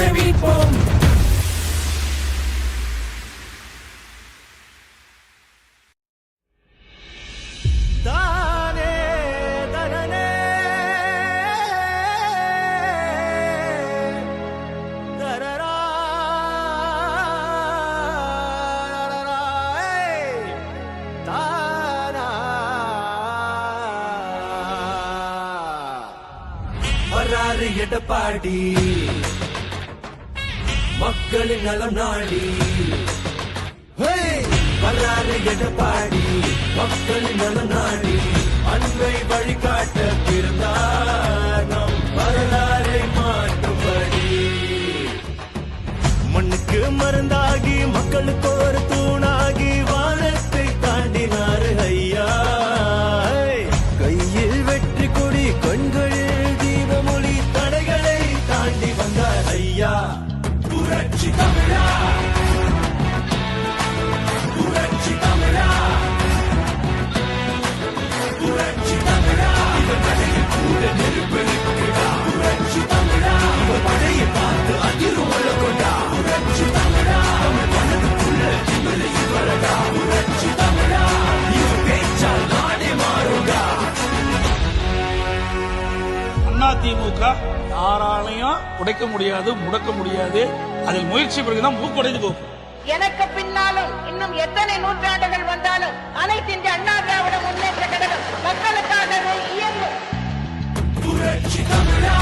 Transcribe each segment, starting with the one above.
சட்டத்தை மீட்போம் தானே தனனே தரரா ரரரா, ஏய். தானா வராறு எடப்பாடி கொடி கண்களில் தீபமொழி தடைகளை தாண்டி வந்தார் ஐயா. புரட்சி தமிழா. புரட்சி தமிழா. புரட்சி தமிழா. இவன் படையில் கூட நெருப்பெடுக்கிறா புரட்சி தமிழா. இவன் படையை பார்த்து அதிரும் கொண்டா புரட்சி தமிழா. அவன் மனதுக்குள்ள திமிரை இவரடா அதிமுக யாராலையும் உடைக்க முடியாது முடக்க முடியாது. அதில் முயற்சி பிறகுதான் மூக்குடைந்து போகும். எனக்கு பின்னாலும் இன்னும் எத்தனை நூற்றாண்டுகள் வந்தாலும் அனைத்து இந்திய அண்ணா திராவிட முன்னேற்ற கழகம் மக்களுக்காகவே இயங்கும். புரட்சி தமிழா!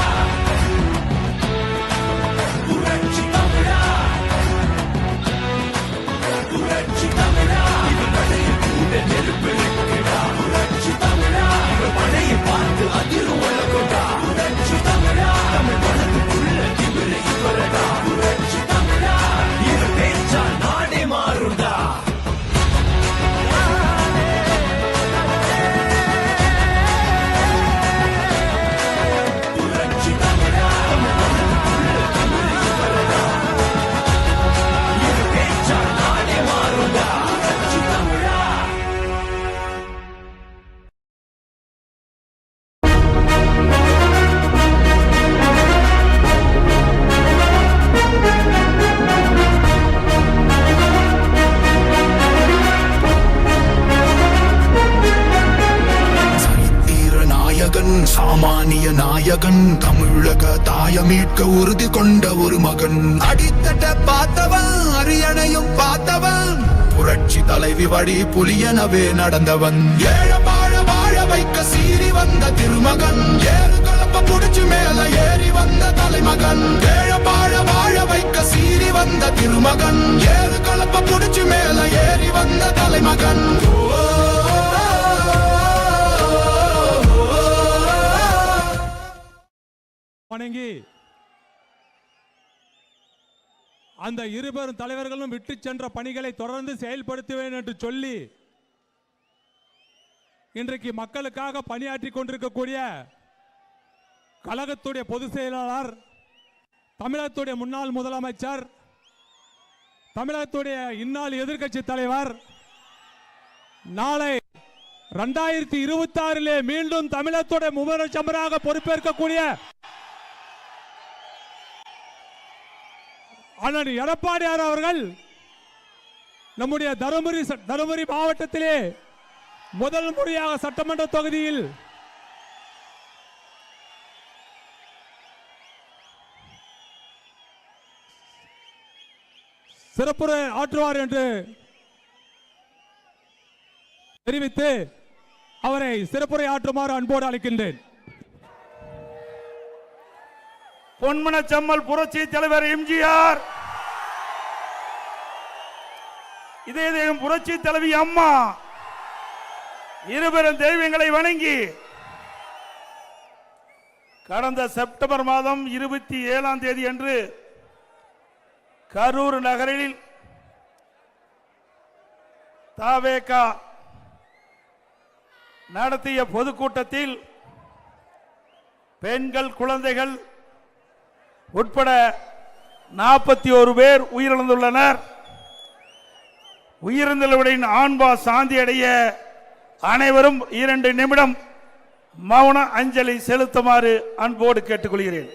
அடித்தட்ட பார்த்தவன் அரியணையும் பார்த்தவன். புரட்சி தலைவி வழி புலியனவே நடந்தவன். ஏழ வாழ வாழ வைக்க சீறி வந்த திருமகன். ஏறு கலப்ப புடிச்சு மேல ஏறி வந்த தலைமகன். ஏழ வாழ வாழ வைக்க சீறி வந்த திருமகன். ஏறு கலப்ப புடிச்சு மேல ஏறி வந்த தலைமகன். வணங்கி. அந்த இருபெரும் தலைவர்களும் விட்டு சென்ற பணிகளை தொடர்ந்து செயல்படுத்துவேன் என்று சொல்லி இன்றைக்கு மக்களுக்காக பணியாற்றி கொண்டிருக்கக்கூடிய கழகத்துடைய பொதுச் செயலாளர் தமிழகத்துடைய முன்னாள் முதலமைச்சர் தமிழகத்துடைய இந்நாள் எதிர்க்கட்சி தலைவர் நாளை ரெண்டாயிரத்தி இருபத்தி ஆறிலே மீண்டும் தமிழகத்துடைய முதலமைச்சராக பொறுப்பேற்கக்கூடிய அண்ணன் எடப்பாடியார் அவர்கள் நம்முடைய தருமபுரி தருமபுரி மாவட்டத்திலே முதல் முறையாக சட்டமன்ற தொகுதியில் சிறப்புரை ஆற்றுவார் என்று தெரிவித்து அவரை சிறப்புரை ஆற்றுமாறு அன்போடு அழைக்கின்றேன். பொன்மனச்சம்மல் புரட்சி தலைவர் எம்ஜிஆர்! இதே தெய்வம் புரட்சி தலைவி அம்மா இருபெரும் தெய்வங்களை வணங்கி கடந்த செப்டம்பர் மாதம் இருபத்தி ஏழாம் தேதி அன்று கரூர் நகரில் தாவேகா நடத்திய பொதுக்கூட்டத்தில் பெண்கள் குழந்தைகள் உட்பட நாற்பத்தி ஒரு பேர் உயிரிழந்துள்ளனர். உயிரிழந்தவர்களின் ஆண்பா சாந்தி அடைய அனைவரும் இரண்டு நிமிடம் மௌன அஞ்சலி செலுத்துமாறு அன்போடு கேட்டுக்கொள்கிறேன்.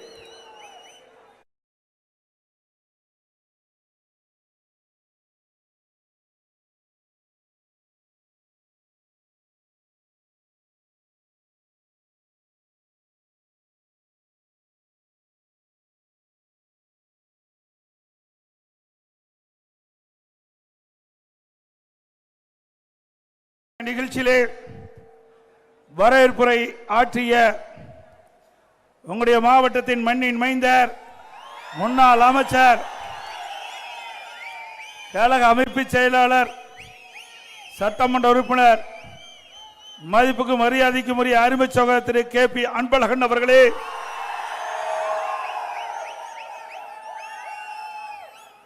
நிகழ்ச்சியிலே வரவேற்புரை ஆற்றிய உங்களுடைய மாவட்டத்தின் மண்ணின் மைந்தர் முன்னாள் அமைச்சர் கழக அமைப்பு செயலாளர் சட்டமன்ற உறுப்பினர் மதிப்புக்கு மரியாதைக்கும் உரிய அருமை சகோதரர் திரு கே பி அன்பழகன் அவர்களே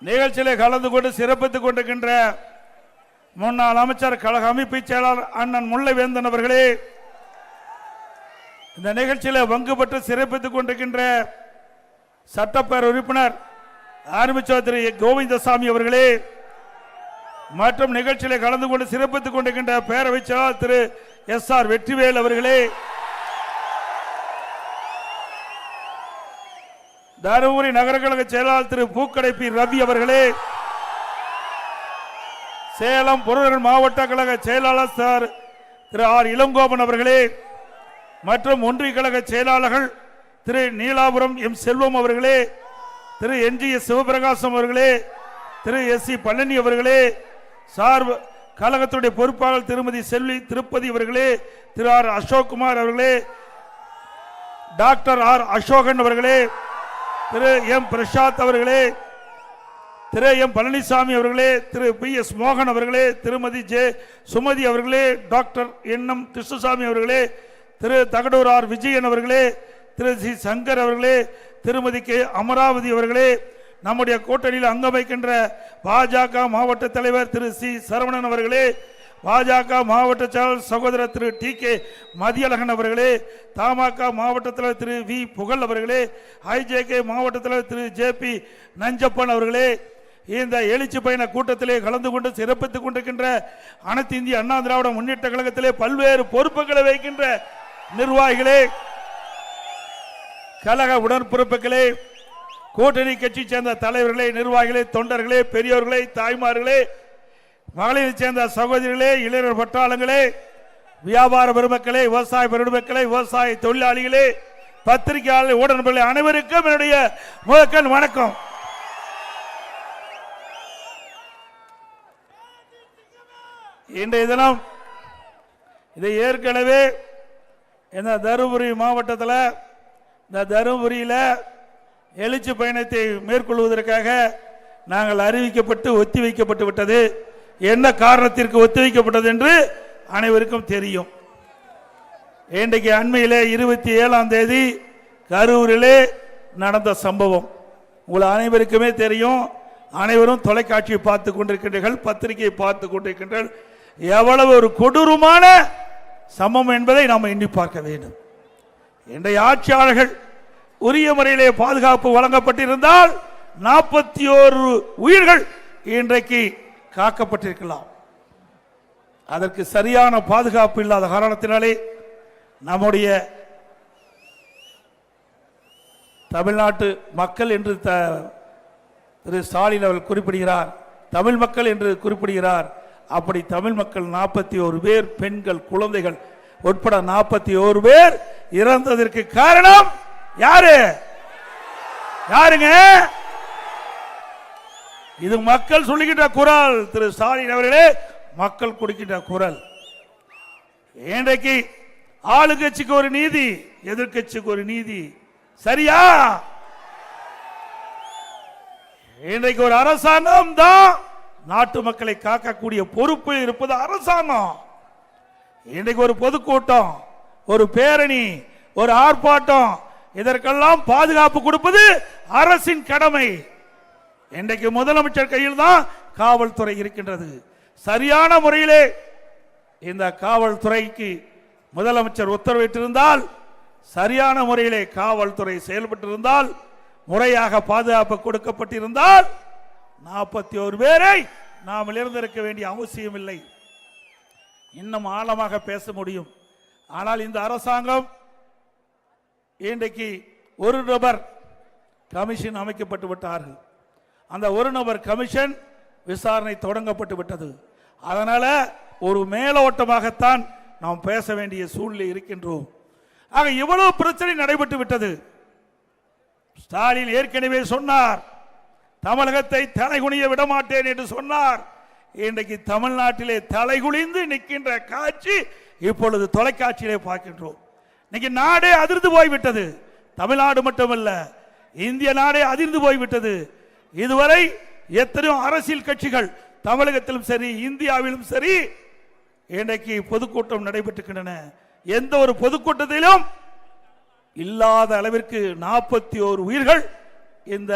நிகழ்ச்சியிலே கலந்து கொண்டு சிறப்பித்துக் கொண்டிருக்கின்ற முன்னாள் அமைச்சர் கழக அமைப்பு செயலாளர் அண்ணன் முல்லைவேந்தன் அவர்களே இந்த நிகழ்ச்சியில் பங்கு பெற்று சிறப்பித்துக் கொண்டிருக்கின்ற சட்டப்பேரவை உறுப்பினர் ஆரம்பிச்சவர் திரு கோவிந்தசாமி அவர்களே மற்றும் நிகழ்ச்சியில் கலந்து கொண்டு சிறப்பித்துக் கொண்டிருக்கின்ற பேரவை செயலாளர் திரு எஸ் ஆர் வெற்றிவேல் அவர்களே தருமபுரி நகர கழக செயலாளர் திரு பூக்கடை பி ரவி அவர்களே சேலம் புறநகர் மாவட்ட கழக செயலாளர் சார் திரு ஆர் இளங்கோபன் அவர்களே மற்றும் ஒன்றிய கழக செயலாளர்கள் திரு நீலாபுரம் எம் செல்வம் அவர்களே திரு என் ஜி எஸ் சிவபிரகாசம் அவர்களே திரு எஸ் சி பழனி அவர்களே சார் கழகத்துடைய பொறுப்பாளர் திருமதி செல்வி திருப்பதி அவர்களே திரு ஆர் அசோக்குமார் அவர்களே டாக்டர் ஆர் அசோகன் அவர்களே திரு எம் பிரசாத் அவர்களே திரு எம் பழனிசாமி அவர்களே திரு பி எஸ் மோகன் அவர்களே திருமதி ஜே சுமதி அவர்களே டாக்டர் என் எம் கிருஷ்ணசாமி அவர்களே திரு தகடூர் ஆர் விஜயன் அவர்களே திரு சி சங்கர் அவர்களே திருமதி கே அமராவதி அவர்களே நம்முடைய கூட்டணியில் அங்கமைக்கின்ற பாஜக மாவட்ட தலைவர் திரு சி சரவணன் அவர்களே பாஜக மாவட்ட செயலாளர் சகோதரர் திரு டி கே மதியழகன் அவர்களே தமாக மாவட்ட தலைவர் திரு வி புகழ் அவர்களே ஐஜேகே மாவட்ட தலைவர் திரு ஜே பி நஞ்சப்பன் அவர்களே இந்த எழுச்சி பயண கூட்டத்திலே கலந்து கொண்டு சிறப்பித்துக் கொண்டிருக்கின்ற அனைத்து இந்திய அண்ணா திராவிட முன்னேற்ற கழகத்திலே பல்வேறு பொறுப்புகளை வைக்கின்ற நிர்வாகிகளே கழக உடன்பிறப்புகளே கூட்டணி கட்சி சேர்ந்த தலைவர்களே நிர்வாகிகளே தொண்டர்களே பெரியோர்களே தாய்மார்களே மகளிரை சேர்ந்த சகோதரிகளே இளைஞர் பட்டாளங்களே வியாபார பெருமக்களே விவசாய பெருமக்களே விவசாய தொழிலாளிகளே பத்திரிகையாளர் ஊடகங்களே அனைவருக்கும் என்னுடைய முதற்கண் வணக்கம். இன்றைய தினம் இதை ஏற்கனவே இந்த தருமபுரி மாவட்டத்தில் இந்த தருமபுரியில் எழுச்சி பயணத்தை மேற்கொள்வதற்காக நாங்கள் அறிவிக்கப்பட்டு ஒத்தி வைக்கப்பட்டு விட்டது. என்ன காரணத்திற்கு ஒத்தி வைக்கப்பட்டது என்று அனைவருக்கும் தெரியும். இன்றைக்கு அண்மையில் இருபத்தி ஏழாம் தேதி கரூரிலே நடந்த சம்பவம். உங்கள் அனைவருக்குமே தெரியும். அனைவரும் தொலைக்காட்சியை பார்த்து கொண்டிருக்கின்றீர்கள் பத்திரிகையை பார்த்து கொண்டிருக்கின்றனர் எவ்வளவு ஒரு கொடூரமான சமம் என்பதை நாம் எண்ணி பார்க்க வேண்டும். இன்றைய ஆட்சியாளர்கள் உரிய முறையிலே பாதுகாப்பு வழங்கப்பட்டிருந்தால் நாற்பத்தி ஓரு உயிர்கள் இன்றைக்கு காக்கப்பட்டிருக்கலாம். அதற்கு சரியான பாதுகாப்பு இல்லாத காரணத்தினாலே நம்முடைய தமிழ்நாட்டு மக்கள் என்று த திரு ஸ்டாலின் அவர்கள் குறிப்பிடுகிறார். தமிழ் மக்கள் என்று குறிப்பிடுகிறார். அப்படி தமிழ் மக்கள் நாற்பத்தி ஒரு பேர் பெண்கள் குழந்தைகள் உட்பட நாற்பத்தி ஒரு பேர் இறந்ததற்கு காரணம் யாரு? யாருங்க? இது மக்கள் சொல்லிக்கிட்ட குரல். திரு ஸ்டாலின் அவர்களே மக்கள் கொடுக்கின்ற குரல். இன்றைக்கு ஆளுங்கட்சிக்கு ஒரு நீதி எதிர்க்கட்சிக்கு ஒரு நீதி. சரியா? இன்றைக்கு ஒரு அரசாங்கம் தான் நாட்டு மக்களை காக்கக்கூடிய பொறுப்பு இருப்பது அரசாங்கம். இன்றைக்கு ஒரு பொதுக்கூட்டம் ஒரு பேரணி ஒரு ஆர்ப்பாட்டம் இதற்கெல்லாம் பாதுகாப்பு கொடுப்பது அரசின் கடமை. இன்றைக்கு முதலமைச்சர் கையில் தான் காவல்துறை இருக்கின்றது. சரியான முறையிலே இந்த காவல்துறைக்கு முதலமைச்சர் உத்தரவிட்டிருந்தால் சரியான முறையிலே காவல்துறை செயல்பட்டிருந்தால் முறையாக பாதுகாப்பு கொடுக்கப்பட்டிருந்தால் நாற்பத்தி ஒரு பேரை நாம் இழந்திருக்க வேண்டிய அவசியம் இல்லை. இன்னும் ஆழமாக பேச முடியும். ஆனால் இந்த அரசாங்கம் இன்றைக்கு ஒரு நபர் கமிஷன் அமைக்கப்பட்டு விட்டார்கள். அந்த ஒரு நபர் கமிஷன் விசாரணை தொடங்கப்பட்டு விட்டது. அதனால ஒரு மேலோட்டமாகத்தான் நாம் பேச வேண்டிய சூழ்நிலை இருக்கின்றோம். ஆக இவ்வளவு பிரச்சனை நடைபெற்று விட்டது. ஸ்டாலின் ஏற்கனவே சொன்னார் தமிழகத்தை தலைகுனிய விடமாட்டேன் என்று சொன்னார். இன்றைக்கு தமிழ்நாட்டிலே தலைகுனிந்து நிற்கின்ற காட்சி இப்பொழுது தொலைக்காட்சியிலே பார்க்கின்றோம். இன்னைக்கு நாடே அதிர்ந்து போய்விட்டது. தமிழ்நாடு மட்டுமல்ல இந்திய நாடே அதிர்ந்து போய்விட்டது. இதுவரை எத்தனையோ அரசியல் கட்சிகள் தமிழகத்திலும் சரி இந்தியாவிலும் சரி இன்றைக்கு பொதுக்கூட்டம் நடைபெற்றுக்கின்றன. எந்த ஒரு பொதுக்கூட்டத்திலும் இல்லாத அளவிற்கு நாற்பத்தி ஓரு உயிர்கள் இந்த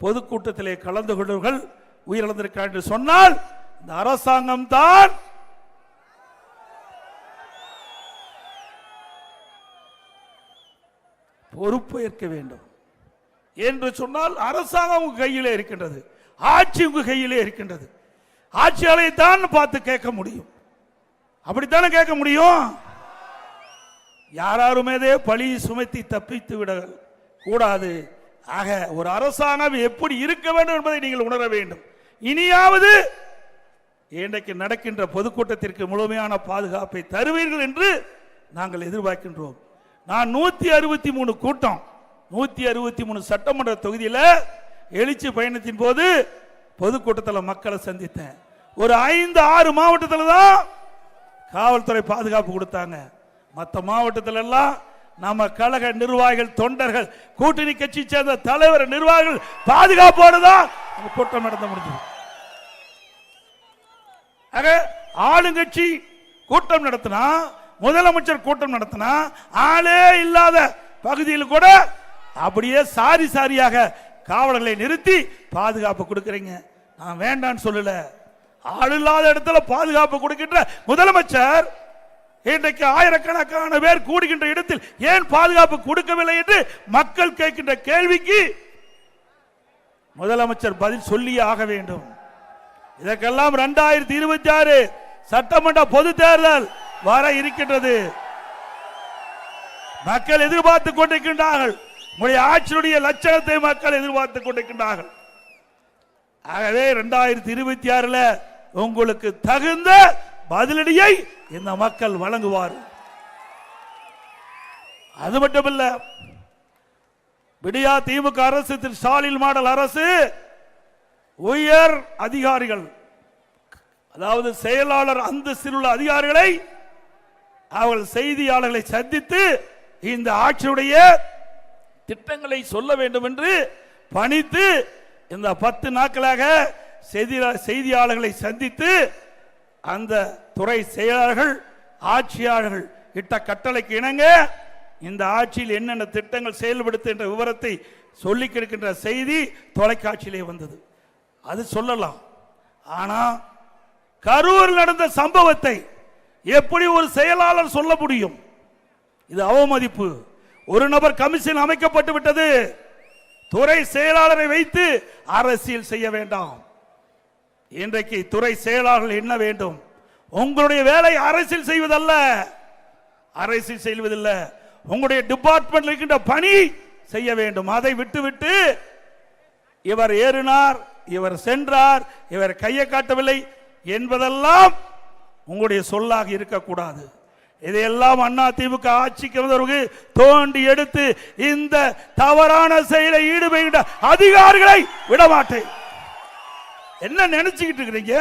பொதுக்கூட்டத்திலே கலந்து கொண்டவர்கள் உயிரிழந்திருக்கிறார் என்று சொன்னால் இந்த அரசாங்கம் தான் பொறுப்பு ஏற்க வேண்டும். என்று சொன்னால் அரசாங்கம் உங்க கையிலே இருக்கின்றது. ஆட்சி உங்க கையிலே இருக்கின்றது. ஆட்சியாளரை தான் பார்த்து கேட்க முடியும். அப்படித்தானே கேட்க முடியும்? யாராருமேதே பழி சுமத்தி தப்பித்து விட கூடாது. ஆக ஒரு அரசாங்கம் எப்படி இருக்க வேண்டும் என்பதை நீங்கள் உணர வேண்டும். இனியாவது இன்றைக்கு நடக்கின்ற பொதுக்கூட்டத்திற்கு முழுமையான பாதுகாப்பை தருவீர்கள் என்று நாங்கள் எதிர்பார்க்கின்றோம். நான் நூற்றி அறுபத்தி மூணு கூட்டம் நூற்றி அறுபத்தி மூணு சட்டமன்ற தொகுதியில் எழுச்சி பயணத்தின் போது பொதுக்கூட்டத்தில் மக்களை சந்தித்தேன். ஒரு ஐந்து ஆறு மாவட்டத்தில் தான் காவல்துறை பாதுகாப்பு கொடுத்தாங்க. மற்ற மாவட்டத்தில் எல்லாம் நம்ம கழக நிர்வாகிகள் தொண்டர்கள் கூட்டணி கட்சி சேர்ந்த தலைவர் நிர்வாகிகள் பாதுகாப்போடு தான் கூட்டம் நடத்த முடிஞ்சது. ஆக ஆளுங்கட்சி கூட்டம் நடத்தினா முதலமைச்சர் கூட்டம் நடத்தினா ஆளே இல்லாத பகுதியில் கூட அப்படியே சாரி சாரியாக காவலர்களை நிறுத்தி பாதுகாப்பு கொடுக்கறீங்க. நான் வேண்டான்னு சொல்லல. ஆள் இல்லாத இடத்துல பாதுகாப்பு கொடுக்கின்ற முதலமைச்சர் இன்றைக்கு ஆயிரக்கணக்கான பேர் கூடுகின்ற இடத்தில் ஏன் பாதுகாப்பு கொடுக்கவில்லை என்று மக்கள் கேட்கின்ற கேள்விக்கு முதலமைச்சர் பதில் சொல்லியே ஆக வேண்டும். இதற்கெல்லாம் இரண்டாயிரத்தி இருபத்தி ஆறு சட்டமன்ற பொது தேர்தல் வர இருக்கின்றது. மக்கள் எதிர்பார்த்து கொண்டிருக்கின்றார்கள். உங்களுடைய ஆட்சியுடைய லட்சணத்தை மக்கள் எதிர்பார்த்து கொண்டிருக்கின்றார்கள். ஆகவே இரண்டாயிரத்தி இருபத்தி ஆறுல உங்களுக்கு தகுந்த பதிலடியை இந்த மக்கள் வழங்குவார். அது மட்டுமல்ல விடியா திமுக அரசு திரு ஸ்டாலின் மாடல் அரசு உயர் அதிகாரிகள் அதாவது செயலாளர் அந்தஸ்தில் உள்ள அதிகாரிகளை அவர்கள் செய்தியாளர்களை சந்தித்து இந்த ஆட்சியுடைய திட்டங்களை சொல்ல வேண்டும் என்று பணித்து இந்த பத்து நாட்களாக செய்தியாளர்களை சந்தித்து அந்த துறை செயலாளர்கள் ஆட்சியாளர்கள் இட்ட கட்டளைக்கு இணங்க இந்த ஆட்சியில் என்னென்ன திட்டங்கள் செயல்படுத்துகின்ற விவரத்தை சொல்லிக் கொடுக்கின்ற செய்தி தொலைக்காட்சியிலே வந்தது. அது சொல்லலாம். ஆனால் கரூர் நடந்த சம்பவத்தை எப்படி ஒரு செயலாளர் சொல்ல முடியும்? இது அவமதிப்பு. ஒரு நபர் கமிஷன் அமைக்கப்பட்டு விட்டது. துறை செயலாளரை வைத்து அரசியல் செய்ய வேண்டாம். இன்றைக்கு துறை செயலாளர்கள் என்ன வேண்டும்? உங்களுடைய வேலை அரசியல் செய்வதல்ல. அரசியல் செய்வதில்ல. உங்களுடைய டிபார்ட்மெண்ட் இருக்கின்ற பணி செய்ய வேண்டும். அதை விட்டுவிட்டு இவர் ஏறினார் இவர் சென்றார் இவர் கையை காட்டவில்லை என்பதெல்லாம் உங்களுடைய சொல்லாக இருக்கக்கூடாது. இதையெல்லாம் அண்ணா திமுக ஆட்சிக்கு வந்தவர்கள் தோண்டி எடுத்து இந்த தவறான செயலை ஈடுபடுகின்ற அதிகாரிகளை விடமாட்டேன். என்ன நினைச்சுக்கிட்டு இருக்கிறீங்க?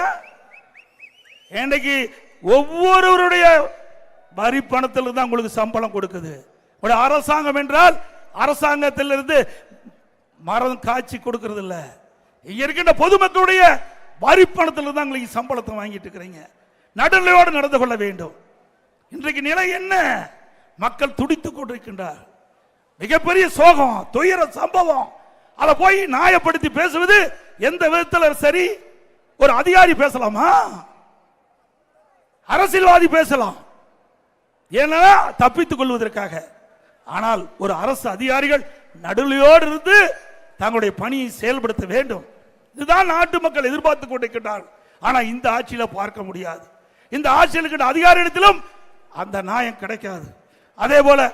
இன்னைக்கு ஒவ்வொருவருடைய வரி பணத்தில் தான் உங்களுக்கு சம்பளம் கொடுக்குது. ஒரு அரசாங்கம் என்றால் அரசாங்கத்திலிருந்து மரம் காய்ச்சி கொடுக்கறது இல்லை. இங்க இருக்கின்ற பொதுமக்களுடைய வரி பணத்தில் தான் உங்களுக்கு சம்பளத்தை வாங்கிட்டு இருக்கிறீங்க. நடுநிலையோடு நடந்து கொள்ள வேண்டும். இன்றைக்கு நிலை என்ன? மக்கள் துடித்துக் கொண்டிருக்கின்றார் மிகப்பெரிய சோகம் துயர சம்பவம். அதை போய் நியாயப்படுத்தி பேசுவது எந்த விதத்தில் சரி? ஒரு அதிகாரி பேசலாமா? அரசியல்வாதி பேசலாம். ஏன்னா தப்பித்துக் கொள்வதற்காக. ஆனால் ஒரு அரசு அதிகாரிகள் நடுநிலையோடு இருந்து தங்களுடைய பணியை செயல்படுத்த வேண்டும். இதுதான் நாட்டு மக்கள் எதிர்பார்த்து கொண்டிருக்கிறார்கள் ஆனால் இந்த ஆட்சியில் பார்க்க முடியாது. இந்த ஆட்சியில் அதிகார அதிகாரியிடத்திலும் அந்த நியாயம் கிடைக்காது. அதே போல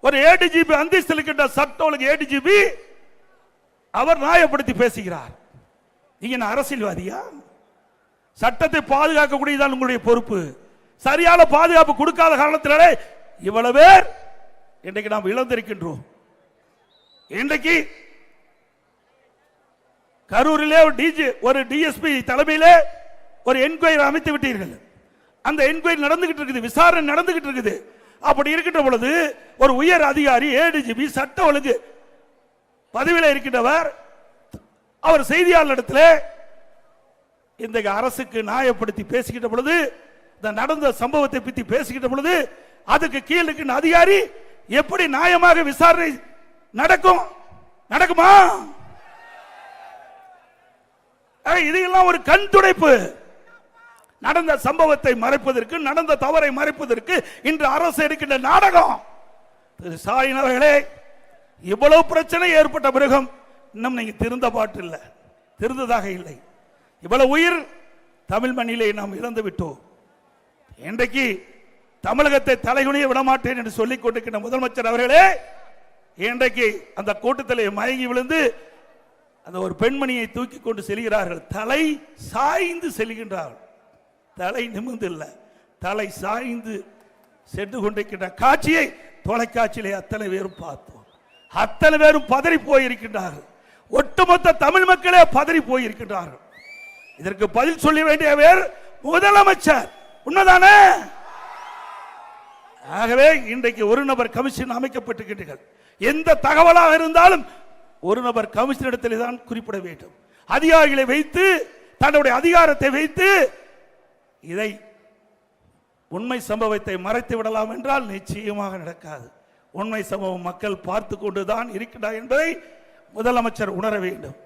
ஒரு ஏடிஜிபி அந்தஸ்தில் இருக்கின்ற சட்ட ஒழுங்கு ஏடிஜிபி அவர் நியாயப்படுத்தி பேசுகிறார். நீங்க என்ன அரசியல்வாதியா? சட்டத்தை பாதுகாக்கக்கூடியதான் உங்களுடைய பொறுப்பு. சரியான பாதுகாப்பு கொடுக்காத காரணத்தினாலே இவ்வளவு பேர் இன்றைக்கு நாம் இழந்திருக்கின்றோம். இன்றைக்கு கரூரிலே ஒரு டிஜி ஒரு டிஎஸ்பி தலைமையிலே ஒரு என்கொயரி அமைத்து விட்டீர்கள். அந்த என்கொயரி நடந்துகிட்டு இருக்குது விசாரணை நடந்துகிட்டு இருக்குது. அப்படி இருக்கின்ற பொழுது ஒரு உயர் அதிகாரி ஏடிஜிபி சட்ட ஒழுங்கு பதவியில் இருக்கின்றவர். அவர் செய்தியாளரிடத்தில் இந்த அரசுக்கு நியாயப்படுத்தி பேசிக்கிட்ட பொழுது இந்த நடந்த சம்பவத்தை பற்றி பேசிக்கிட்ட பொழுது அதுக்கு கீழ் இருக்கின்ற அதிகாரி எப்படி நியாயமாக விசாரணை நடக்கும் நடக்குமா? ஆக, இதையெல்லாம் ஒரு கண் துடைப்பு. நடந்த சம்பவத்தை மறைப்பதற்கு நடந்த தவறை மறைப்பதற்கு இன்று அரசு எடுக்கின்ற நாடகம். திரு சாயின் அவர்களே இவ்வளவு பிரச்சனை ஏற்பட்ட மிருகம் இன்னும் நீங்க திருந்த பாட்டு இல்லை. திருந்ததாக இல்லை. இவ்வளவு உயிர் தமிழ் மண்ணிலே நாம் இறந்து விட்டோம். இன்றைக்கு தமிழகத்தை தலைகுனிய விடமாட்டேன் என்று சொல்லிக் கொண்டிருக்கிற முதலமைச்சர் அவர்களே இன்றைக்கு அந்த கூட்டத்திலே மயங்கி விழுந்து அந்த ஒரு பெண்மணியை தூக்கி கொண்டு செல்கிறார்கள். தலை சாய்ந்து செல்கின்றார்கள் தலை நிமிர்ந்து இல்லை தலை சாய்ந்து சென்று கொண்டிருக்கின்ற காட்சியை தொலைக்காட்சியிலே அத்தனை பேரும் பார்த்தோம். அத்தனை பேரும் பதறி போயிருக்கின்றார்கள். ஒட்டுமொத்த தமிழ் மக்களே பதறி போயிருக்கின்றார்கள். இதற்கு பதில் சொல்ல வேண்டிய பேர் முதலமைச்சர். உண்மைதானே? ஆகவே இன்றைக்கு ஒரு நபர் கமிஷன் அமைக்கப்பட்டிருக்கின்றீர்கள். எந்த தகவலாக இருந்தாலும் ஒரு நபர் கமிஷன் இடத்தில் தான் குறிப்பிட வேண்டும். அதிகாரிகளை வைத்து தன்னுடைய அதிகாரத்தை வைத்து இதை உண்மை சம்பவத்தை மறைத்து விடலாம் என்றால் நிச்சயமாக நடக்காது. உண்மை சம்பவம் மக்கள் பார்த்து கொண்டுதான் இருக்கின்றார் என்பதை முதலமைச்சர் உணர வேண்டும்.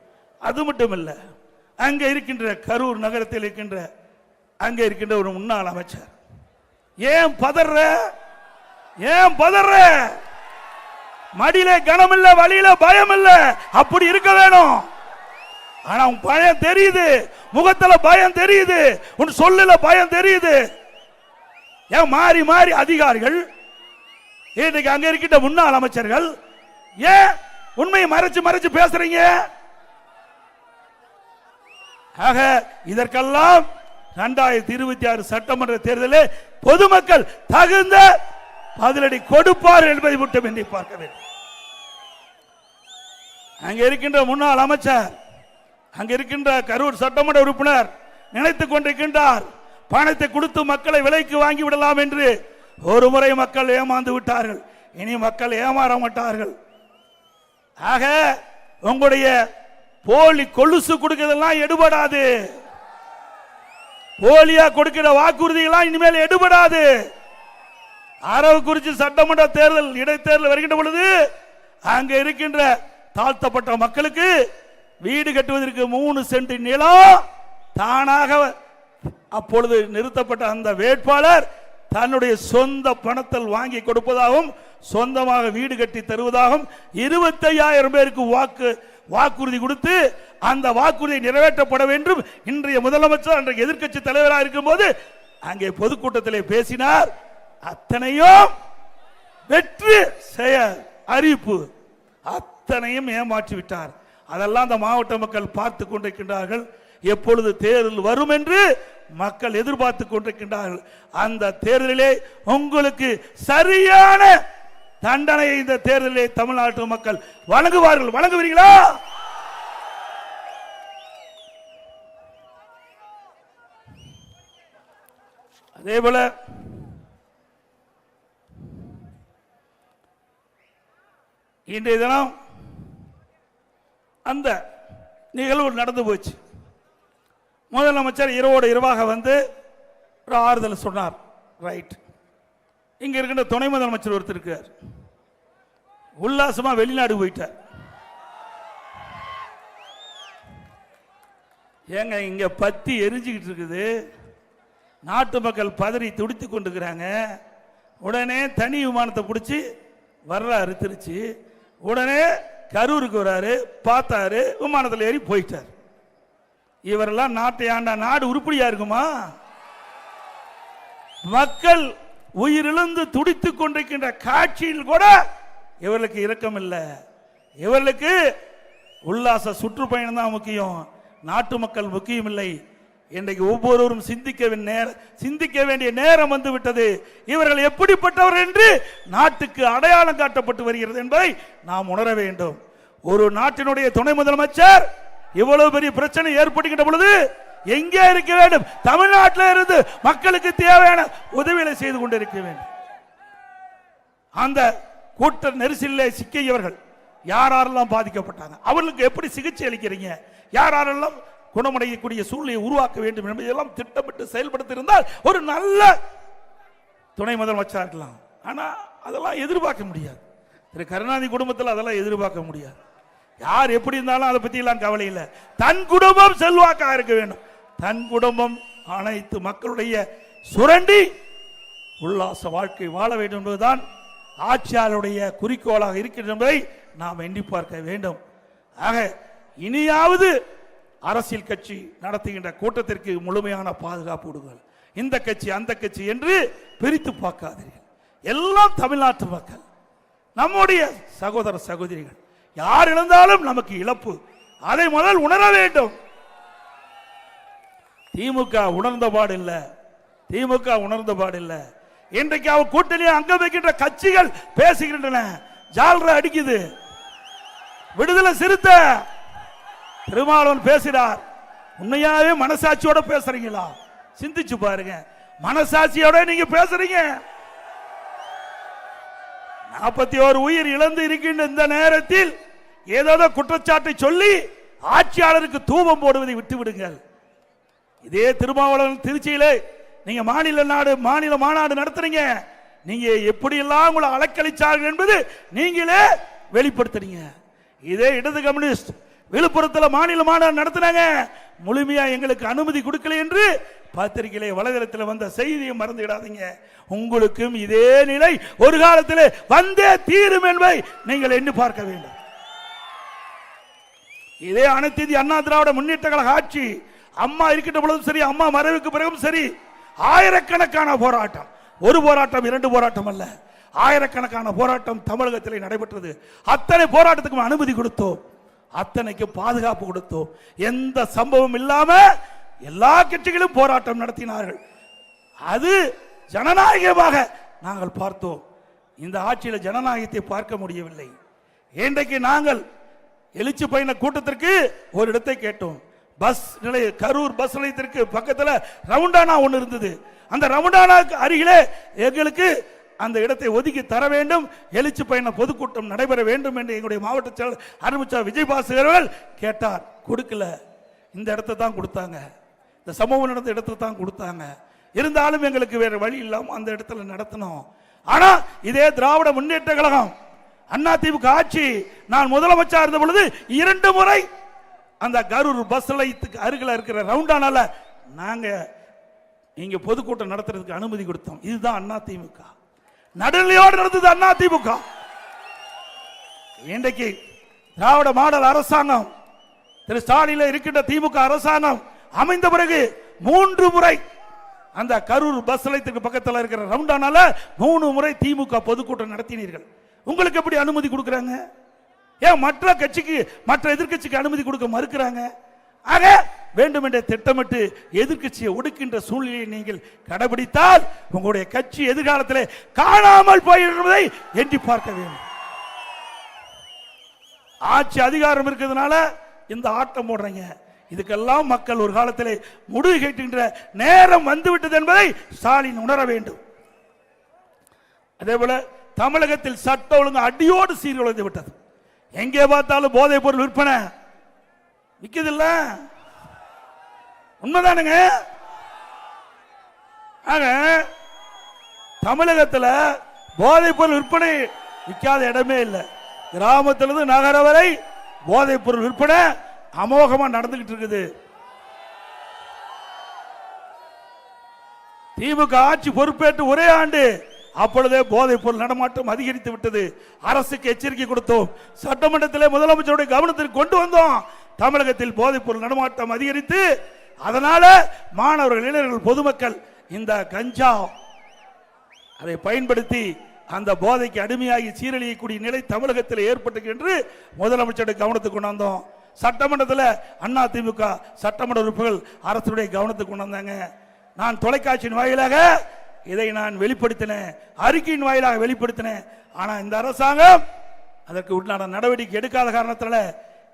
அது மட்டுமல்ல அங்கே இருக்கின்ற கரூர் நகரத்தில் இருக்கின்ற அங்கே இருக்கின்ற ஒரு முன்னாள் அமைச்சர். ஏன் பதற? ஏன் பதற? மடியில கனம் இல்ல வழியில பயம் இல்ல அப்படி இருக்க வேணும். ஆனா உன் பயம் தெரியுது. முகத்துல பயம் தெரியுது. உன் சொல்லுல பயம் தெரியுது. ஏன் மாறி மாறி அதிகாரிகள் இன்னைக்கு அங்க இருக்கின்ற முன்னாள் அமைச்சர்கள் ஏன் உண்மையை மறைச்சு மறைச்சு பேசுறீங்க? ஆக இதற்கெல்லாம் இரண்டாயிரத்தி இருபத்தி ஆறு சட்டமன்ற தேர்தலில் பொதுமக்கள் தகுந்த பதிலடி கொடுப்பார் என்பதை மட்டும் எண்ணி பார்க்க வேண்டும். அங்க இருக்கின்ற முன்னாள் அமைச்சர் அங்க இருக்கின்ற கரூர் சட்டமன்ற உறுப்பினர் நினைத்துக் கொண்டிருக்கின்றார் பணத்தை கொடுத்து மக்களை விலைக்கு வாங்கி விடலாம் என்று ஒரு முறை மக்கள் ஏமாந்து விட்டார்கள். இனி மக்கள் ஏமாற மாட்டார்கள். ஆக உங்களுடைய போலி கொலுசு கொடுக்கிறதெல்லாம் எடுபடாது. போலியா கொடுக்கிற வாக்குறுதிகள்லாம் இனிமேல் எடுபடாது. அரவக்குறிச்சி சட்டமன்ற தேர்தல் இடைத்தேர்தல் வருகின்ற பொழுது அங்க இருக்கின்ற தாழ்த்தப்பட்ட மக்களுக்கு வீடு கட்டுவதற்கு மூணு சென்ட் நிலம் தானாக அப்பொழுது நிறுத்தப்பட்ட அந்த வேட்பாளர் தன்னுடைய சொந்த பணத்தில் வாங்கி கொடுப்பதாகவும் சொந்தமாக வீடு கட்டி தருவதாகவும் இருபத்தையாயிரம் பேருக்கு வாக்கு வாக்குறுதி கொடுத்து அந்த வாக்குறுதி நிறைவேற்றப்பட வேண்டும். இன்றைய முதலமைச்சர் அன்றைய எதிர்க்கட்சி தலைவராக இருக்கும்போது அங்கே பொதுக்கூட்டத்திலே பேசினார். அத்தனையும் வெற்றி செயல் அறிவிப்பு. அத்தனையும் ஏமாற்றி விட்டார் அதெல்லாம் அந்த மாவட்ட மக்கள் பார்த்து கொண்டிருக்கின்றார்கள். எப்பொழுது தேர்தல் வரும் என்று மக்கள் எதிர்பார்த்து கொண்டிருக்கின்றார்கள். அந்த தேர்தலிலே உங்களுக்கு சரியான தண்டனையை இந்த தேர்தலிலே தமிழ்நாட்டு மக்கள் வழங்குவார்கள். வழங்குவீர்களா? அதே போல இன்றைய தினம் அந்த நிகழ்வு நடந்து போச்சு. முதலமைச்சர் இரவோடு இரவாக வந்து ஒரு ஆறுதல் சொன்னார். ரைட் இங்க இருக்கின்ற துணை முதலமைச்சர் ஒருத்தர் இருக்கார். உல்லாசமா வெளிநாடு போயிட்டார். ஏங்க இங்க பத்தி எரிஞ்சுக்கிட்டு இருக்குது. நாட்டு மக்கள் பதறி துடித்து கொண்டுக்கிறாங்க உடனே தனி விமானத்தை பிடிச்சி வர்றாரு திருச்சி. உடனே கரூருக்கு வராரு பார்த்தாரு விமானத்தில் ஏறி போயிட்டார். இவரெல்லாம் நாட்டை ஆண்டா நாடு உருப்படியா இருக்குமா? மக்கள் உயிரிழந்து துடித்துக் கொண்டிருக்கின்ற காட்சியில் கூட இவர்களுக்கு இரக்கம் இல்லை இவர்களுக்கு உல்லாச சுற்றுப்பயணம் தான் முக்கியம். நாட்டு மக்கள் முக்கியம் இல்லை இன்றைக்கு ஒவ்வொருவரும் சிந்திக்க நேர- சிந்திக்க வேண்டிய நேரம் வந்து விட்டது இவர்கள் எப்படிப்பட்டவர் என்று நாட்டுக்கு அடையாளம் காட்டப்பட்டு வருகிறது என்பதை நாம் உணர வேண்டும். ஒரு நாட்டினுடைய துணை முதலமைச்சர் இவ்வளவு பெரிய பிரச்சனை ஏற்படுகின்ற பொழுது எங்கே இருக்க வேண்டும்? தமிழ்நாட்டில் இருந்து மக்களுக்கு தேவையான உதவிகளை செய்து கொண்டிருக்க வேண்டும். அந்த கூட்ட நெரிசலில் சிக்கியவர்கள் யாரெல்லாம் பாதிக்கப்பட்டாங்க? அவர்களுக்கு எப்படி சிகிச்சை அளிக்கிறீங்க? யாரெல்லாம் குணமடையக்கூடிய சூழ்நிலையை உருவாக்க வேண்டும் என்பதெல்லாம் திட்டமிட்டு செயல்படுத்தியிருந்தால் ஒரு நல்ல துணை முதலமைச்சராக இருக்கலாம். ஆனால் அதெல்லாம் எதிர்பார்க்க முடியாது. திரு கருணாநிதி குடும்பத்தில் அதெல்லாம் எதிர்பார்க்க முடியாது. யார் எப்படி இருந்தாலும் அதை பற்றிலாம் கவலை இல்லை. தன் குடும்பம் செல்வாக்காக இருக்க வேண்டும். தன் குடும்பம் அனைத்து மக்களுடைய சுரண்டி உல்லாச வாழ்க்கை வாழ வேண்டும் என்பதுதான் ஆட்சியாளருடைய குறிக்கோளாக இருக்கின்ற என்பதை நாம் எண்ணி பார்க்க வேண்டும். ஆக இனியாவது அரசியல் கட்சி நடத்துகின்ற கூட்டத்திற்கு முழுமையான பாதுகாப்பு விடுங்கள் இந்த கட்சி அந்த கட்சி என்று பிரித்து பார்க்காதீர்கள். எல்லாம் தமிழ்நாட்டு மக்கள். நம்முடைய சகோதர சகோதரிகள். யார் இழந்தாலும் நமக்கு இழப்பு. அதை முதல் உணர வேண்டும். திமுக உணர்ந்த பாடு திமுக உணர்ந்த பாடு இன்றைக்கு அவ கூட்டணியை அங்க வைக்கின்ற கட்சிகள் பேசுகின்றன. ஜால்ர அடிக்குது. விடுதலை சிறுத்த திருமாவளவன் பேசுகிறார் உண்மையாவே மனசாட்சியோட பேசுறீங்களா? சிந்திச்சு பாருங்க. மனசாட்சியோட நீங்க பேசுறீங்க. நாற்பத்தி ஒரு உயிர் இழந்து இருக்கின்ற இந்த நேரத்தில் ஏதாவது குற்றச்சாட்டை சொல்லி ஆட்சியாளருக்கு தூபம் போடுவதை விட்டு விடுங்கள் இதே திருமாவளவன் திருச்சியில நீங்க மாநில நாடு மாநில மாநாடு நடத்துறீங்க. நீங்க எப்படி எல்லாம் உங்களை அலக்களிச்சார்கள் என்பது நீங்களே வெளிப்படுத்துறீங்க. இதே இடது கம்யூனிஸ்ட் விழுப்புரத்தில் மாநில மாநாடு நடத்தினாங்க. முழுமையா எங்களுக்கு அனுமதி கொடுக்கல என்று பத்திரிகையிலே வலைதளத்தில் வந்த செய்தியை மறந்துவிடாதீங்க. உங்களுக்கும் இதே நிலை ஒரு காலத்தில் வந்தே தீரும் என்பதை நீங்கள் எண்ணி பார்க்க வேண்டும். இதே அனைத்து அண்ணா திராவிட முன்னேற்ற கழக ஆட்சி அம்மா இருக்கின்ற பொழுதும் சரி அம்மா மறைவுக்கு பிறகும் சரி ஆயிரக்கணக்கான போராட்டம். ஒரு போராட்டம் இரண்டு போராட்டம் அல்ல. ஆயிரக்கணக்கான போராட்டம் தமிழகத்தில் நடைபெற்றது. அத்தனை போராட்டத்துக்கும் அனுமதி கொடுத்தோம். அத்தனைக்கு பாதுகாப்பு கொடுத்தோம் எந்த சம்பவம் இல்லாம எல்லா கட்சிகளும் போராட்டம் நடத்தினார்கள். அது ஜனநாயகமாக நாங்கள் பார்த்தோம். இந்த ஆட்சியில் ஜனநாயகத்தை பார்க்க முடியவில்லை. இன்றைக்கு நாங்கள் எழுச்சி பயண கூட்டத்திற்கு ஒரு இடத்தை கேட்டோம். பஸ் நிலைய கரூர் பஸ் நிலையத்திற்கு பக்கத்தில் ரவுண்டானா ஒன்று இருந்தது. அந்த ரவுண்டானாக்கு அருகிலே எங்களுக்கு அந்த இடத்தை ஒதுக்கி தர வேண்டும். எழுச்சி பயண பொதுக்கூட்டம் நடைபெற வேண்டும் என்று எங்களுடைய மாவட்ட செயலர் அருமிச்சா விஜய் அவர்கள் கேட்டார். கொடுக்கல. இந்த இடத்தை தான் கொடுத்தாங்க. இந்த சமூகம் நடந்த இடத்தை தான் கொடுத்தாங்க. இருந்தாலும் எங்களுக்கு வேறு வழி இல்லாமல் அந்த இடத்துல நடத்தணும் ஆனால் இதே திராவிட முன்னேற்ற கழகம் அண்ணா திமுக ஆட்சி நான் முதலமைச்சா இருந்த பொழுது இரண்டு முறை அந்த கரூர் பஸ் நிலையத்துக்கு அருகில் இருக்கிற ரவுண்டானால நாங்கள் இங்கே பொதுக்கூட்டம் நடத்துறதுக்கு அனுமதி கொடுத்தோம். இதுதான் அண்ணா திமுக நடுநிலையோடு நடந்தது அண்ணா திமுக. இன்றைக்கு திராவிட மாடல் அரசாங்கம் திரு ஸ்டாலின் இருக்கின்ற திமுக அரசாங்கம் அமைந்த பிறகு மூன்று முறை அந்த கரூர் பஸ் நிலையத்துக்கு பக்கத்தில் இருக்கிற ரவுண்டானால மூணு முறை திமுக பொதுக்கூட்டம் நடத்தினீர்கள். உங்களுக்கு எப்படி அனுமதி கொடுக்குறாங்க? ஏன் மற்ற கட்சிக்கு மற்ற எதிர்க்கட்சிக்கு அனுமதி கொடுக்க மறுக்கிறாங்க? ஆக வேண்டுமென்றே திட்டமிட்டு எதிர்க்கட்சியை ஒடுக்கின்ற சூழ்நிலையை நீங்கள் கடைபிடித்தால் உங்களுடைய கட்சி எதிர்காலத்தில் காணாமல் போயிருப்பதை எண்ணி பார்க்க வேண்டும். ஆட்சி அதிகாரம் இருக்கிறதுனால இந்த ஆட்டம் போடுறீங்க. இதுக்கெல்லாம் மக்கள் ஒரு காலத்தில் முடிவு கேட்கின்ற நேரம் வந்துவிட்டது என்பதை ஸ்டாலின் உணர வேண்டும். அதே போல தமிழகத்தில் சட்ட ஒழுங்கு அடியோடு சீர்குலைந்து விட்டது. எங்கே பார்த்தாலும் போதைப் பொருள் விற்பனை. விற்குதில்ல உண்மைதானுங்க. ஆக தமிழகத்தில் போதைப் பொருள் விற்பனை விற்காத இடமே இல்லை. கிராமத்திலிருந்து நகர வரை போதைப் பொருள் விற்பனை அமோகமாக நடந்துகிட்டு இருக்குது. திமுக ஆட்சி பொறுப்பேற்று ஒரே ஆண்டு அப்பொழுதே போதைப் பொருள் நடமாட்டம் அதிகரித்து விட்டது. அரசுக்கு எச்சரிக்கை கொடுத்தோம். சட்டமன்றத்திலே முதலமைச்சருடைய கவனத்திற்கு கொண்டு வந்தோம். தமிழகத்தில் போதைப்பொருள் நடமாட்டம் அதிகரித்து அதனால மாணவர்கள் இளைஞர்கள் பொதுமக்கள் இந்த கஞ்சா அதை பயன்படுத்தி அந்த போதைக்கு அடிமையாகி சீரழியக்கூடிய நிலை தமிழகத்தில் ஏற்பட்டது என்று முதலமைச்சருடைய கவனத்துக்கு கொண்டு வந்தோம் சட்டமன்றத்தில் அண்ணா திமுக சட்டமன்ற உறுப்புகள் அரசுடைய கவனத்துக்கு கொண்டு வந்தாங்க நான் தொலைக்காட்சியின் வாயிலாக இதை நான் வெளிப்படுத்தினேன். அறிக்கையின் வாயிலாக வெளிப்படுத்தினேன். ஆனால் இந்த அரசாங்கம் அதற்கு உண்டான நடவடிக்கை எடுக்காத காரணத்தில்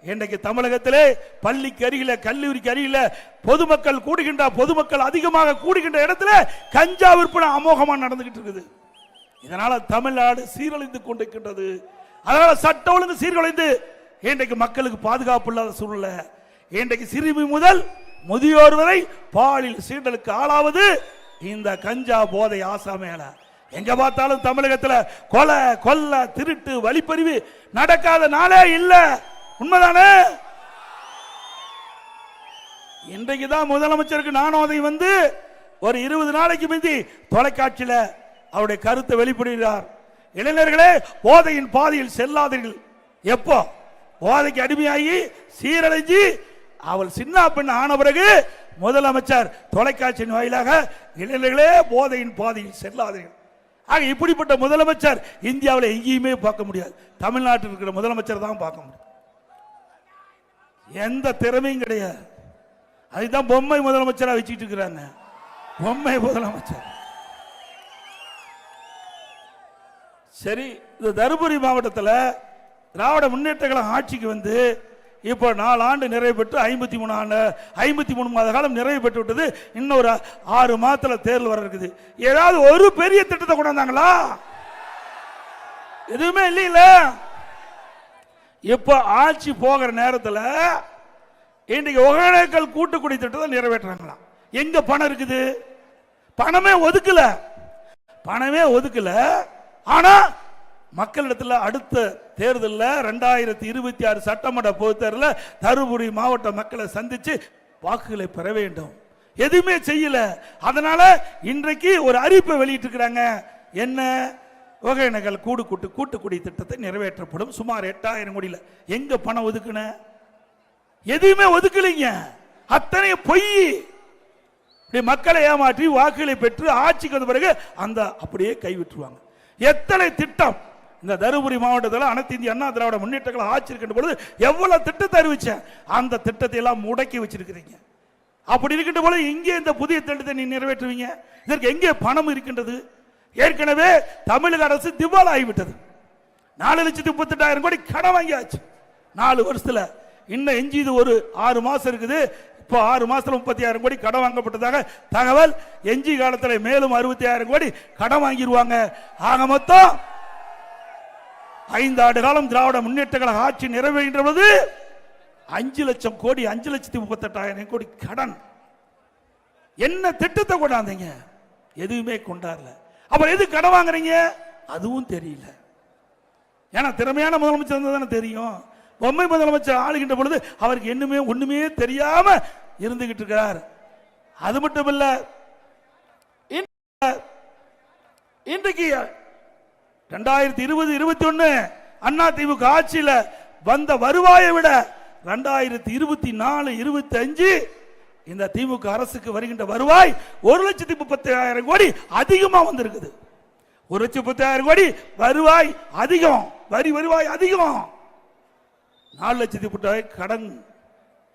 இன்றைக்கு தமிழகத்திலே பள்ளிக்கு அருகில கல்லூரிக்கு அருகில பொதுமக்கள் கூடுகின்ற பொதுமக்கள் அதிகமாக கூடுகின்ற இடத்துல கஞ்சா விற்பனை அமோகமாக நடந்துகிட்டு இருக்குது. இதனால தமிழ்நாடு சீரழிந்து கொண்டிருக்கின்றது. அதனால சட்ட ஒழுங்கு சீர்குலைந்து இன்றைக்கு மக்களுக்கு பாதுகாப்பு இல்லாத சூழ்நிலை. இன்றைக்கு சிறுமி முதல் முதியோர் வரை பாலில் சீண்டலுக்கு ஆளாவது இந்த கஞ்சா போதை ஆசா மேல எங்க பார்த்தாலும் தமிழகத்துல கொலை கொல்ல திருட்டு வழிப்பறிவு நடக்காத நாளே இல்லை. உண்மைதானே? இன்றைக்கு தான் முதலமைச்சருக்கு நானோதை வந்து ஒரு இருபது நாளைக்கு முந்தி தொலைக்காட்சியில் அவருடைய கருத்தை வெளிப்படுகிறார். இளைஞர்களே போதையின் பாதையில் செல்லாதீர்கள். எப்போ? போதைக்கு அடிமையாகி சீரழிஞ்சு அவள் சின்ன பெண் ஆன பிறகு முதலமைச்சர் தொலைக்காட்சியின் வாயிலாக இளைஞர்களே போதையின் பாதையில் செல்லாதீர்கள். ஆக இப்படிப்பட்ட முதலமைச்சர் இந்தியாவில் எங்கேயுமே பார்க்க முடியாது. தமிழ்நாட்டில் இருக்கிற முதலமைச்சர் தான் பார்க்க முடியும். எந்த திறமையும் கிடையாது. அதுதான் பொம்மை முதலமைச்சராக வச்சுக்கிட்டு இருக்கிறாங்க பொம்மை முதலமைச்சர். சரி இந்த தருமபுரி மாவட்டத்தில் திராவிட முன்னேற்ற கழகம் ஆட்சிக்கு வந்து இப்போ நாலு ஆண்டு நிறைவு பெற்று ஐம்பத்தி மூணு ஆண்டு ஐம்பத்தி மூணு மாத காலம் நிறைவு பெற்று விட்டது. இன்னொரு ஆறு மாதத்தில் தேர்தல் வர இருக்குது. ஏதாவது ஒரு பெரிய திட்டத்தை கொண்டாந்தாங்களா எதுவுமே இல்லைங்களே இப்போ ஆட்சி போகிற நேரத்தில் இன்றைக்கு ஒகேனக்கல் கூட்டுக்குடி திட்டத்தை நிறைவேற்றுறாங்களாம் எங்க பணம் இருக்குது? பணமே ஒதுக்கல. பணமே ஒதுக்கல. ஆனா மக்களிடத்தில் அடுத்த தேர்தலில் ரெண்டாயிரத்தி இருபத்தி ஆறு சட்டமன்ற பொது தேர்தலில் தருமபுரி மாவட்ட மக்களை சந்திச்சு வாக்குகளை பெற வேண்டும். எதுவுமே செய்யல. அதனால இன்றைக்கு ஒரு அறிவிப்பை வெளியிட்டிருக்கிறாங்க. என்ன? ஒகேனகல் கூடு கூட்டு கூட்டுக்குடி திட்டத்தை நிறைவேற்றப்படும். சுமார் எட்டாயிரம் கோடியில். எங்க பணம் ஒதுக்குன? எதுவுமே ஒதுக்கலைங்க. அத்தனை பொய். இப்படி மக்களை ஏமாற்றி வாக்குகளை பெற்று ஆட்சிக்கு வந்த பிறகு அந்த அப்படியே கைவிட்டுருவாங்க எத்தனை திட்டம்? இந்த தருமபுரி மாவட்டத்தில் அனைத்து இந்திய அண்ணா திராவிட முன்னேற்றங்களை ஆட்சி இருக்கின்ற பொழுது எவ்வளவு திட்டத்தை அறிவிச்சேன்? அந்த திட்டத்தை எல்லாம் முடக்கி வச்சிருக்கிறீங்க. அப்படி இருக்கின்ற பொழுது இங்கே இந்த புதிய திட்டத்தை நீ நிறைவேற்றுவீங்க. இதற்கு எங்கே பணம் இருக்கின்றது? ஏற்கனவே தமிழக அரசு திவால் ஆகிவிட்டது நாலு லட்சத்தி முப்பத்தெட்டாயிரம் கோடி கடன் வாங்கியாச்சு. நாலு வருஷத்தில் இன்னும் எஞ்சிது ஒரு ஆறு மாதம் இருக்குது. இப்போ ஆறு மாதத்தில் முப்பத்தி ஆயிரம் கோடி கடன் வாங்கப்பட்டதாக தகவல். எஞ்சி காலத்தில் மேலும் அறுபத்தி ஆயிரம் கோடி கடன் வாங்கிடுவாங்க ஆக மொத்தம் ஐந்து ஆண்டு காலம் திராவிட முன்னேற்ற கழக ஆட்சி நிறைவேறுகின்ற பொழுது அஞ்சு லட்சம் கோடி அஞ்சு லட்சத்தி முப்பத்தெட்டாயிரம் கோடி கடன். என்ன திட்டத்தை கொண்டாந்தீங்க? எதுவுமே கொண்டாடல. அப்புறம் எது கடன் வாங்குறீங்க? அதுவும் தெரியல. ஏன்னா திறமையான முதலமைச்சர் இருந்தால் தானே தெரியும். பொம்மை முதலமைச்சர் ஆளுகின்ற பொழுது அவருக்கு என்னமே ஒண்ணுமே தெரியாம இருந்துகிட்டு இருக்கிறார். அது மட்டும் இல்ல இன்றைக்கு ரெண்டாயிரத்தி இருபது இருபத்தி ஒன்னு அண்ணா திமுக வந்த வருவாயை விட ரெண்டாயிரத்தி இருபத்தி நாலு இருபத்தி அஞ்சு இந்த திமுக அரசுக்கு வருகின்ற வருவாய் ஒரு லட்சத்தி முப்பத்தி ஆயிரம் கோடி அதிகமாக வந்திருக்குது. ஒரு லட்சத்தி முப்பத்தி ஆயிரம் கோடி வருவாய் அதிகம். வரி வருவாய் அதிகம். நாலு லட்சத்தி முப்பத்தாயிரம் கடன்.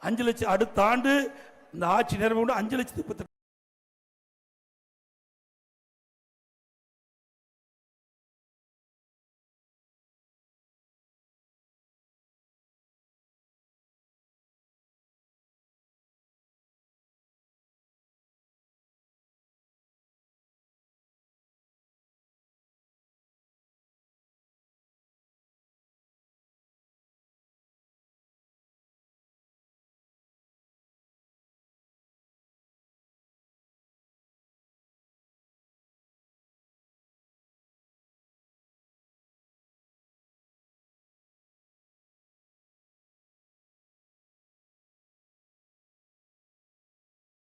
அஞ்சு லட்சம் அடுத்த ஆண்டு இந்த ஆட்சி நிறைவு அஞ்சு லட்சத்தி முப்பத்தி